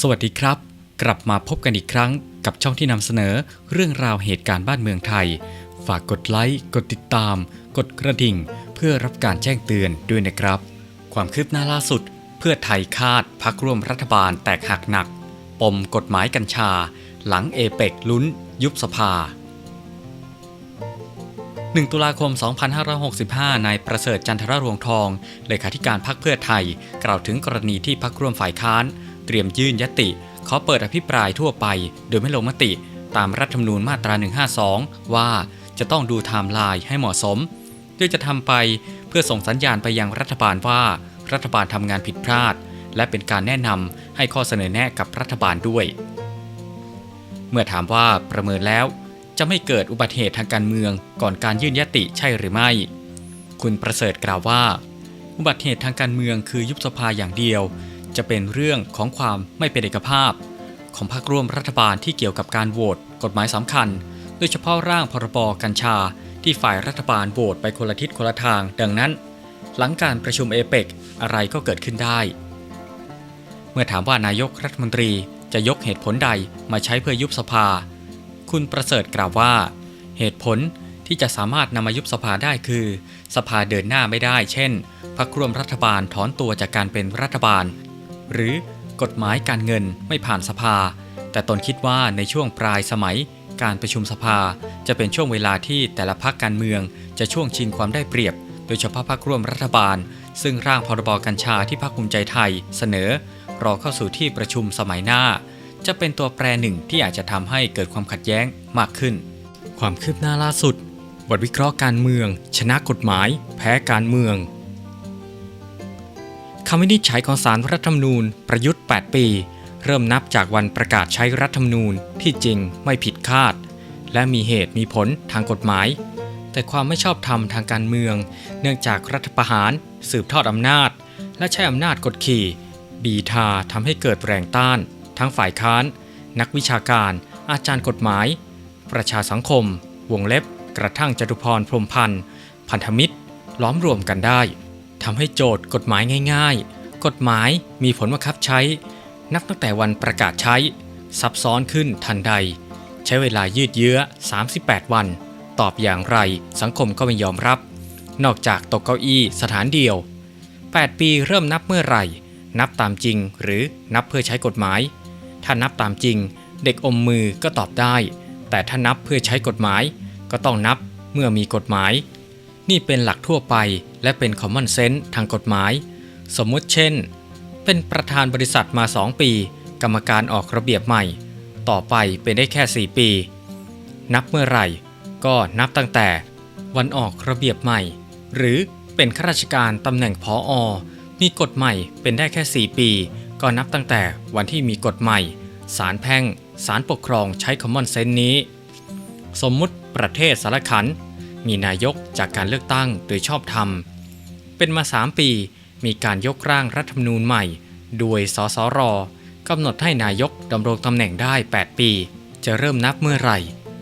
สวัสดีครับ กลับมาพบกันอีกครั้งกับช่องที่นำเสนอเรื่องราวเหตุการณ์บ้านเมืองไทย ฝากกดไลค์กดติดตาม กดกระดิ่ง เพื่อรับการแจ้งเตือนด้วยนะครับ ความคืบหน้าล่าสุด เพื่อไทยคาดพักร่วมรัฐบาลแตกหักหนัก ปมกฎหมายกัญชา หลังเอเปกลุ้น ยุบสภา 1 ตุลาคม 2565 นายประเสริฐจันทรรวงทอง เลขาธิการพักเพื่อไทย กล่าวถึงกรณีที่พักร่วมฝ่ายค้าน เตรียมยื่นยติ ขอเปิดอภิปรายทั่วไป โดยไม่ลงมติ ตามรัฐธรรมนูญมาตรา 152 ว่าจะต้องดูไทม์ไลน์ให้เหมาะสมโดยจะทำไปเพื่อส่งสัญญาณไปยังรัฐบาลว่า รัฐบาลทำงานผิดพลาด และเป็นการแนะนำให้ข้อเสนอแนะกับรัฐบาลด้วย เมื่อถามว่าประเมินแล้ว จะไม่เกิดอุบัติเหตุทางการเมืองก่อนการยื่นยติใช่หรือไม่ คุณประเสริฐกล่าวว่า อุบัติเหตุทางการเมืองคือยุบสภาอย่างเดียว จะเป็นเรื่องของความไม่เป็นเอกภาพ ของพรรคร่วมรัฐบาลที่เกี่ยวกับการโหวตกฎหมายสำคัญ โดยเฉพาะร่างพรบกัญชา ที่ฝ่ายรัฐบาลโหวตไปคนละทิศคนละทาง ดังนั้น หลังการประชุมเอเปกอะไรก็เกิดขึ้นได้ เมื่อถามว่านายกรัฐมนตรีจะยกเหตุผลใดมาใช้เพื่อยุบสภา คุณประเสริฐกล่าวว่า เหตุผลที่จะสามารถนำมายุบสภาได้คือ สภาเดินหน้าไม่ได้ เช่นพรรคร่วมรัฐบาลถอนตัวจากการเป็นรัฐบาล หรือกฎหมายการเงินไม่ผ่านสภา แต่ตนคิดว่าในช่วงปลายสมัย การประชุมสภาจะเป็นช่วงเวลาที่แต่ละพรรคการเมือง จะช่วงชิงความได้เปรียบ โดยเฉพาะพรรคร่วมรัฐบาล ซึ่งร่างพรบกัญชาที่พรรคภูมิใจไทย เสนอ รอเข้าสู่ที่ประชุมสมัยหน้า จะเป็นตัวแปรหนึ่งที่อาจจะทำให้เกิดความขัดแย้งมากขึ้น ความคืบหน้าล่าสุดบทวิเคราะห์การเมือง ชนะกฎหมาย แพ้การเมือง คำวินิจฉัยของสารรัฐธรรมนูญประยุทธ์ 8 ปี เริ่มนับจากวันประกาศใช้รัฐธรรมนูญที่จริงไม่ผิดคาด และมีเหตุมีผลทางกฎหมาย แต่ความไม่ชอบธรรมทางการเมือง เนื่องจากรัฐประหาร สืบทอดอำนาจ และใช้อำนาจกดขี่ บีทาทำให้เกิดแรงต้าน ทั้งฝ่ายค้าน นักวิชาการ อาจารย์กฎหมาย ประชาสังคม วงเล็บ กระทั่งจตุพรพรมพันธ์พันธมิตร ล้อมรวมกันได้ ทำให้โจทย์กฎหมายง่ายๆ กฎหมายมีผลบังคับใช้ นับตั้งแต่วันประกาศใช้ ซับซ้อนขึ้นทันใด ใช้เวลายืดเยื้อ 38 วัน ตอบอย่างไรสังคมก็ไม่ยอมรับ นอกจากตกเก้าอี้สถานเดียว 8 ปีเริ่มนับเมื่อไหร่ นับตามจริงหรือนับเพื่อใช้กฎหมาย ถ้านับตามจริง เด็กอมมือก็ตอบได้ แต่ถ้านับเพื่อใช้กฎหมาย ก็ต้องนับเมื่อมีกฎหมาย นี่เป็นหลักทั่วไปและเป็น common sense ทางกฎหมาย สมมุติเช่น เป็นประธานบริษัทมา 2 ปี กรรมการออกระเบียบใหม่ ต่อไปเป็นได้แค่ 4 ปี นับเมื่อไหร่ ก็นับตั้งแต่ วันออกระเบียบใหม่ หรือเป็นข้าราชการตำแหน่งพออมีกฎใหม่เป็นได้แค่ 4 ปี ก็นับตั้งแต่วันที่มีกฎใหม่ศาลแพ่งศาลปกครองใช้ common sense นี้ สมมุติประเทศสารขัน มีนายกจากการเลือกตั้งโดยชอบธรรม เป็นมา 3 ปี มีการยกร่างรัฐธรรมนูญใหม่ โดยสสรกำหนดให้นายกดำรงตำแหน่งได้ 8 ปี จะเริ่มนับเมื่อไหร่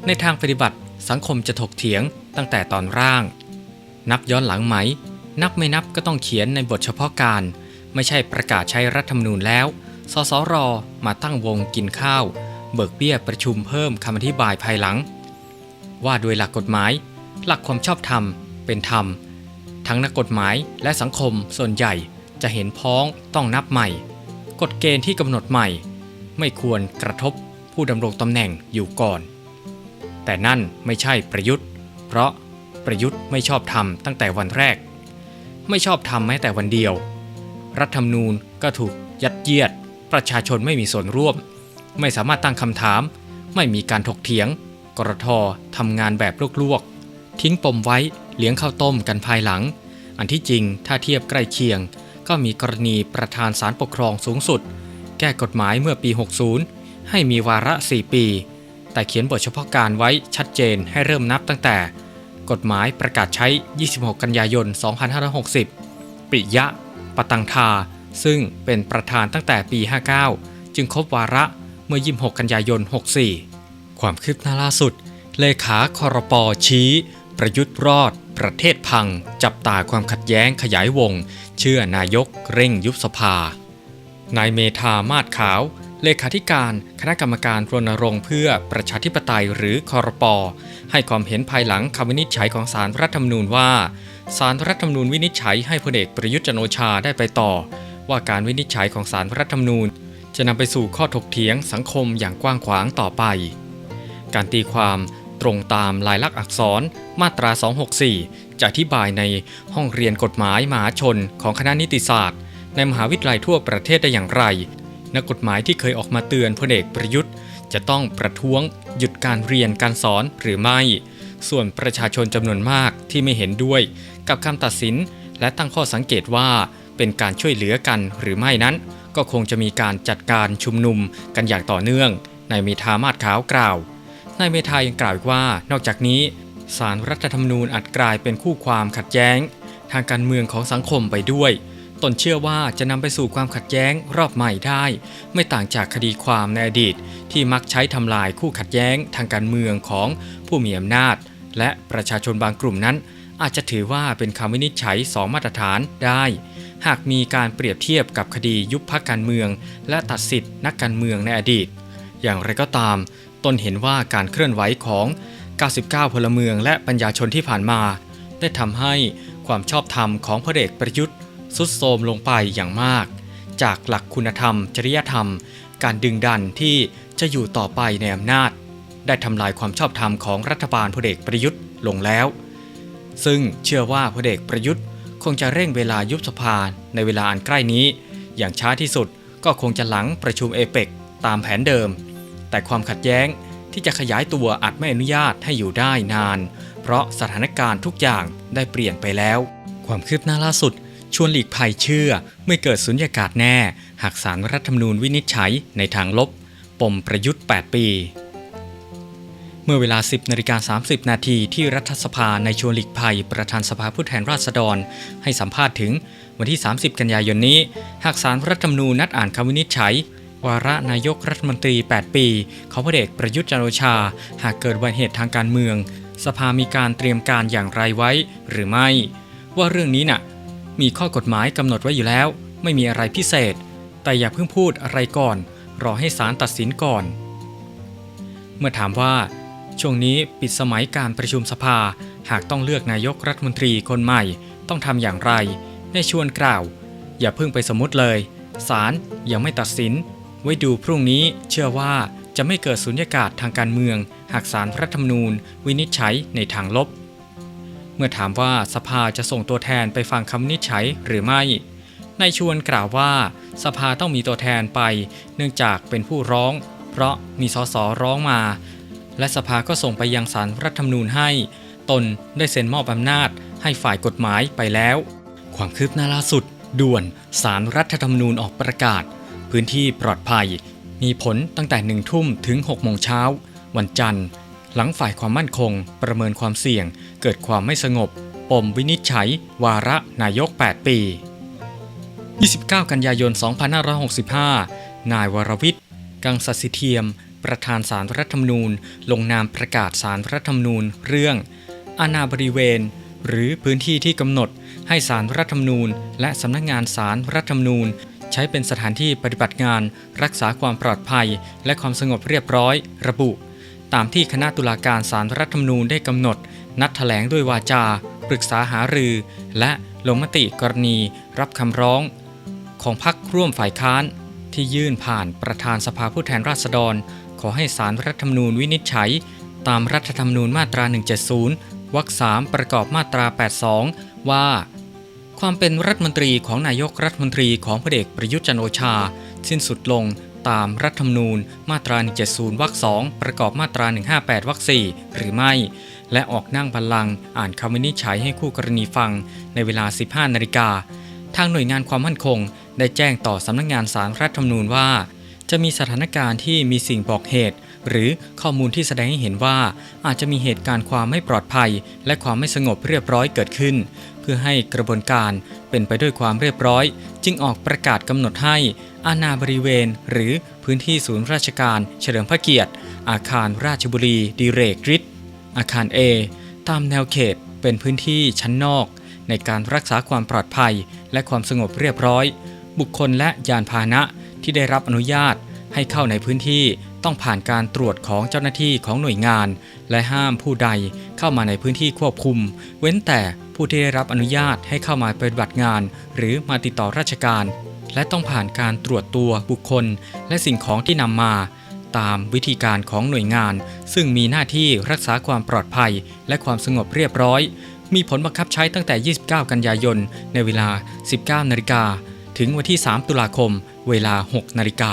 ในทางปฏิบัติสังคมจะถกเถียงตั้งแต่ตอนร่าง นับย้อนหลังไหม นับไม่นับก็ต้องเขียนในบทเฉพาะการ ไม่ใช่ประกาศใช้รัฐธรรมนูญแล้ว สสรมาตั้งวงกินข้าว เบิกเบี้ยประชุมเพิ่มคำอธิบายภายหลัง ว่าโดยหลักกฎหมาย หลักความชอบธรรมเป็นธรรม ทั้งนักกฎหมายและสังคมส่วนใหญ่จะเห็นพ้องต้องนับใหม่ กฎเกณฑ์ที่กำหนดใหม่ ไม่ควรกระทบผู้ดำรงตำแหน่งอยู่ก่อน แต่นั่นไม่ใช่ประยุทธ์ เพราะประยุทธ์ไม่ชอบทำตั้งแต่วันแรก ไม่ชอบทำแม้แต่วันเดียว รัฐธรรมนูญก็ถูกยัดเยียด ประชาชนไม่มีส่วนร่วม ไม่สามารถตั้งคำถาม ไม่มีการถกเถียง กรททำงานแบบลวกๆ ทิ้งปมไว้เลี้ยงข้าวต้มกันภายหลัง อันที่จริงถ้าเทียบใกล้เคียง ก็มีกรณีประธานศาลปกครองสูงสุด แก้กฎหมายเมื่อปี 60 ให้มีวาระ 4 ปี แต่เขียนบทเฉพาะการไว้ชัดเจนให้เริ่มนับตั้งแต่ กฎหมายประกาศใช้ 26 กันยายน 2560 ปิยะ ปตังทา ซึ่งเป็นประธานตั้งแต่ปี 59 จึงครบวาระเมื่อ 26 กันยายน 64 ความคืบหน้าล่าสุด เลขาคอรปอชี้ ประยุทธ์รอด ประเทศพัง จับตาความขัดแย้งขยายวง เชื่อนายกเร่งยุบสภานายเมธามาศขาว เลขาธิการคณะกรรมการรณรงค์เพื่อประชาธิปไตยหรือคอรปอให้ความเห็นภายหลังคำวินิจฉัยของศาลรัฐธรรมนูญว่าศาลรัฐธรรมนูญวินิจฉัยให้พลเอกประยุทธ์จันโอชาได้ไปต่อ ว่าการวินิจฉัยของศาลรัฐธรรมนูญ จะนำไปสู่ข้อถกเถียงสังคมอย่างกว้างขวางต่อไป การตีความ ตรงตามลายลักษณ์อักษรมาตรา 264 จะอธิบายในห้องเรียนกฎหมายมหาชนของคณะนิติศาสตร์ ในมหาวิทยาลัยทั่วประเทศได้อย่างไร นักกฎหมายที่เคยออกมาเตือนพลเอกประยุทธ์ จะต้องประท้วง หยุดการเรียนการสอนหรือไม่ ส่วนประชาชนจำนวนมากที่ไม่เห็นด้วย กับคำตัดสิน และตั้งข้อสังเกตว่าเป็นการช่วยเหลือกันหรือไม่นั้น ก็คงจะมีการจัดการชุมนุมกันอย่างต่อเนื่อง ในเมธามาศขาวกล่าว นายเมธายังกล่าวอีกว่า นอกจากนี้สารรัฐธรรมนูญอาจกลายเป็นคู่ความขัดแย้ง ทางการเมืองของสังคมไปด้วย ตนเชื่อว่าจะนำไปสู่ความขัดแย้งรอบใหม่ได้ ไม่ต่างจากคดีความในอดีต ที่มักใช้ทำลายคู่ขัดแย้งทางการเมืองของผู้มีอำนาจ และประชาชนบางกลุ่มนั้น อาจจะถือว่าเป็นคำวินิจฉัยสองมาตรฐานได้ หากมีการเปรียบเทียบกับคดียุบพักการเมือง และตัดสิทธินักการเมืองในอดีต อย่างไรก็ตาม ตนเห็นว่าการเคลื่อนไหวของ 99 พลเมืองและปัญญาชนที่ผ่านมา ได้ทำให้ความชอบธรรมของพระเอกประยุทธ์สุดโทรมลงไปอย่างมาก จากหลักคุณธรรม จริยธรรม การดึงดันที่จะอยู่ต่อไปในอำนาจ ได้ทำลายความชอบธรรมของรัฐบาลพลเอกประยุทธ์ลงแล้ว ซึ่งเชื่อว่าพลเอกประยุทธ์ คงจะเร่งเวลายุบสภาในเวลาอันใกล้นี้ อย่างช้าที่สุดก็คงจะหลังประชุมเอเปกตามแผนเดิม แต่ความขัดแย้งที่จะขยายตัวอาจไม่อนุญาตให้อยู่ได้นาน เพราะสถานการณ์ทุกอย่างได้เปลี่ยนไปแล้ว ความคืบหน้าล่าสุด ชวนหลีกภัยเชื่อ ไม่เกิดสุญญากาศแน่ หากสารรัฐธรรมนูญวินิจฉัยในทางลบ ปมประยุทธ์ 8 ปี เมื่อเวลา 10นาฬิกา30 นาทีที่รัฐสภาในชวนหลีกภัย ประธานสภาผู้แทนราษฎร ให้สัมภาษณ์ถึงวันที่ 30 กันยายนนี้ หากสารรัฐธรรมนูญนัดอ่านคำวินิจฉัย วาระนายกรัฐมนตรี 8 ปีของพลเอกประยุทธ์จันทร์โอชา หากเกิดอุบัติเหตุทางการเมือง สภามีการเตรียมการอย่างไรไว้หรือไม่ ว่าเรื่องนี้น่ะ มีข้อกฎหมายกำหนดไว้อยู่แล้ว ไม่มีอะไรพิเศษ แต่อย่าเพิ่งพูดอะไรก่อน รอให้ศาลตัดสินก่อน เมื่อถามว่า ช่วงนี้ปิดสมัยการประชุมสภา หากต้องเลือกนายกรัฐมนตรีคนใหม่ ต้องทำอย่างไรในชวนกล่าว อย่าเพิ่งไปสมมติเลยศาลยังไม่ตัดสิน ไว้ดูพรุ่งนี้เชื่อว่าจะไม่เกิดสุญญากาศทางการเมือง หากศาลรัฐธรรมนูญ วินิจฉัยในทางลบ เมื่อถามว่าสภาจะส่งตัวแทนไปฟังคำวินิจฉัยหรือไม่นายชวนกล่าวว่า สภาต้องมีตัวแทนไป เนื่องจากเป็นผู้ร้อง เพราะมีสสร้องมา และสภาก็ส่งไปยังศาลรัฐธรรมนูญให้ ตนได้เซ็นมอบอำนาจให้ฝ่ายกฎหมายไปแล้ว ความคืบหน้าล่าสุด ด่วนศาลรัฐธรรมนูญออกประกาศ พื้นที่ปลอดภัย มีผลตั้งแต่หนึ่งทุ่มถึง 6 โมงเช้า วันจันทร์ หลังฝ่ายความมั่นคง ประเมินความเสี่ยง เกิดความไม่สงบ ปมวินิจฉัย วาระนายก 8 ปี 29 กันยายน 2565 นายวรวิทย์ กังสสิเทียม ประธานสารรัฐธรรมนูญ ลงนามประกาศสารรัฐธรรมนูญเรื่อง อาณาบริเวณ หรือพื้นที่ที่กำหนดให้สารรัฐธรรมนูญ และสำนักงานสารรัฐธรรมนูญ ใช้เป็นสถานที่ปฏิบัติงาน รักษาความปลอดภัย และความสงบเรียบร้อย ระบุ ตามที่คณะตุลาการสารรัฐธรรมนูญได้กำหนด นัดแถลงด้วยวาจา ปรึกษาหารือ และลงมติกรณี รับคำร้อง ของพรรคร่วมฝ่ายค้าน ที่ยื่นผ่านประธานสภาผู้แทนราษฎร ขอให้สารรัฐธรรมนูญวินิจฉัย ตามรัฐธรรมนูญมาตรา 170วรรค3ประกอบมาตรา 82 ว่า ความเป็นรัฐมนตรีของนายกรัฐมนตรีของพลเอกประยุทธ์จันโอชา สิ้นสุดลงตามรัฐธรรมนูญมาตรา 170 วรรค 2 ประกอบมาตรา 158 วรรค 4 หรือไม่ และออกนั่งบัลลังอ่านคำวินิจฉัยให้คู่กรณีฟังในเวลา 15 นาฬิกา ทางหน่วยงานความมั่นคง ได้แจ้งต่อสำนักงานสารรัฐธรรมนูญว่า จะมีสถานการณ์ที่มีสิ่งบอกเหตุ หรือข้อมูลที่แสดงให้เห็นว่า อาจจะมีเหตุการณ์ความไม่ปลอดภัย และความไม่สงบเรียบร้อยเกิดขึ้น เพื่อให้กระบวนการเป็นไปด้วยความเรียบร้อย จึงออกประกาศกำหนดให้อาณาบริเวณ หรือพื้นที่ศูนย์ราชการ เฉลิมพระเกียรติ อาคารราชบุรีดีเรกฤทธิ์อาคาร A ตามแนวเขตเป็นพื้นที่ชั้นนอก ในการรักษาความปลอดภัย และความสงบเรียบร้อย บุคคลและยานพาหนะที่ได้รับอนุญาตให้เข้าในพื้นที่ ต้องผ่านการตรวจของเจ้าหน้าที่ของหน่วยงาน และห้ามผู้ใดเข้ามาในพื้นที่ควบคุม เว้นแต่ผู้ที่ได้รับอนุญาตให้เข้ามาปฏิบัติงาน หรือมาติดต่อราชการ และต้องผ่านการตรวจตัวบุคคล และสิ่งของที่นำมา ตามวิธีการของหน่วยงาน ซึ่งมีหน้าที่รักษาความปลอดภัย และความสงบเรียบร้อย มีผลบังคับใช้ตั้งแต่ 29 กันยายน ในเวลา 19 นาฬิกาถึงวันที่ 3 ตุลาคม เวลา 6 นาฬิกา